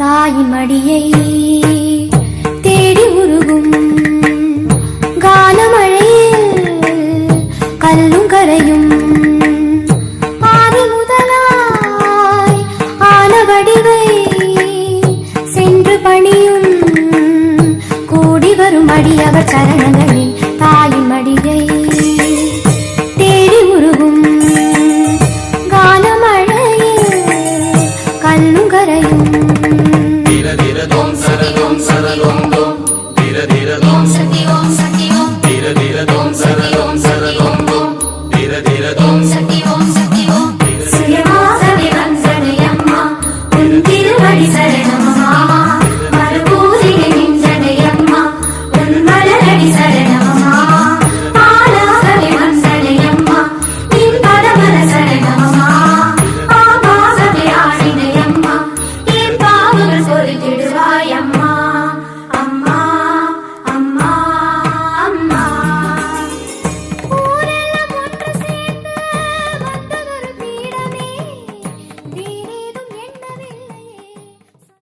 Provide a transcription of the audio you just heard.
தாயின் மடியை தேடி உருகும் கானமழையில் கல்லும் கரையும் ஆதி முதலாய் ஆன வடிவை சென்று பணியும் கூடி வரும் அடியவர் சரணங்களில். சரலோம் தோம் தீர தீர தோம் சக்தி ஓம் சக்தி ஓம் தீர தீர தோம் சரலோம் சரலோம் தோம் தீர தீர தோம் சக்தி ஓம்